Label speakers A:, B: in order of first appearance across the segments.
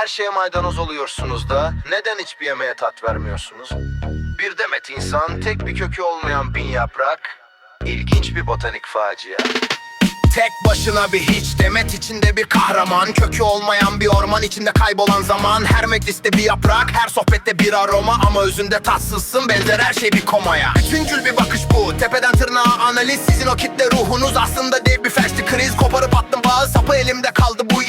A: Her şeye maydanoz oluyorsunuz da neden hiçbir yemeğe tat vermiyorsunuz? Bir demet insan, tek bir kökü olmayan bin yaprak. İlginç bir botanik facia.
B: Tek başına bir hiç demet içinde bir kahraman Kökü olmayan bir orman içinde kaybolan zaman Her mecliste bir yaprak her sohbette bir aroma Ama özünde tatsızsın benzer her şey bir komaya Bütüncül bir bakış bu tepeden tırnağa analiz Sizin o kitle ruhunuz aslında dev bir felçli kriz Koparıp attım bağı sapı elimde kaldı bu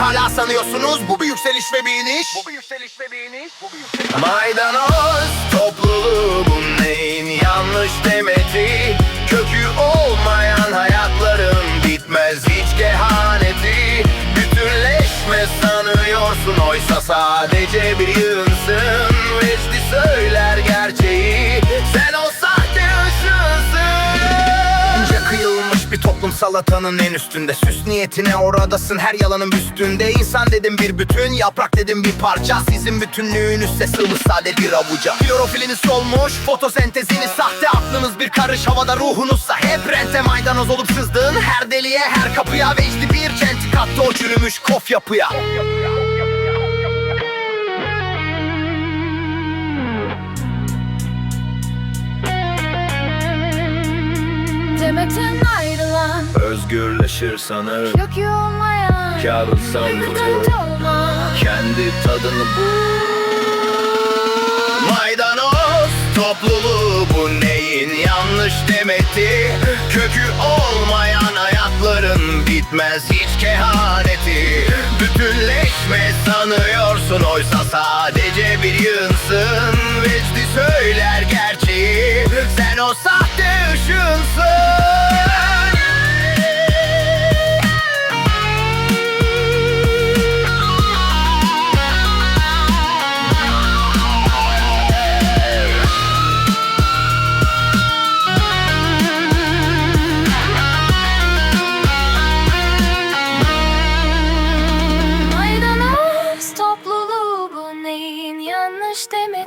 B: hala sanıyorsunuz? Bu bir yükseliş ve bir iniş. Bu bir yükseliş ve bir iniş. Bu bir yükseliş. Maydanoz topluluğu bu neyin yanlış demeti? Kökü olmayan hayatların bitmez hiç kehaneti. Bütünleşme sanıyorsun oysa sadece bir yığınsın bir toplum salatanın en üstünde. Süs niyetine oradasın her yalanın üstünde İnsan dedim bir bütün yaprak dedim bir parça. Sizin bütünlüğünüzse sığmış sade bir avuca. Klorofiliniz solmuş fotosenteziniz sahte. Aklınız bir karış havada ruhunuzsa hep rente Maydanoz olup sızdığın her deliğe her kapıya Ve işte bir kenti kattı o çürümüş kof yapıya.
C: Demetten ayrılan
B: Özgürleşir sanır.
C: Kökü olmayan
B: Kağıt sandığı.
C: Ümitten olma
B: kendi tadını bul. Maydanoz topluluğu bu neyin yanlış demeti? Kökü olmayan ayakların bitmez hiç kehaneti. Bütünleşme sanıyorsun oysa sadece bir yığınsın. Vecdi söyler gerçeği sen o sahte ışığınsın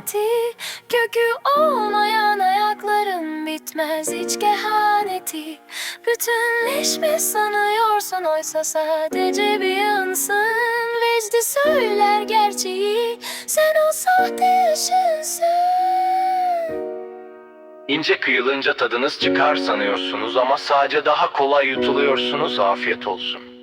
C: demeti Kökü olmayan ayakların bitmez hiç kehaneti Bütünleşme sanıyorsun oysa sadece bir yansın Vecdi söyler gerçeği sen o sahte ışınsın
A: İnce kıyılınca tadınız çıkar sanıyorsunuz ama sadece daha kolay yutuluyorsunuz. Afiyet olsun.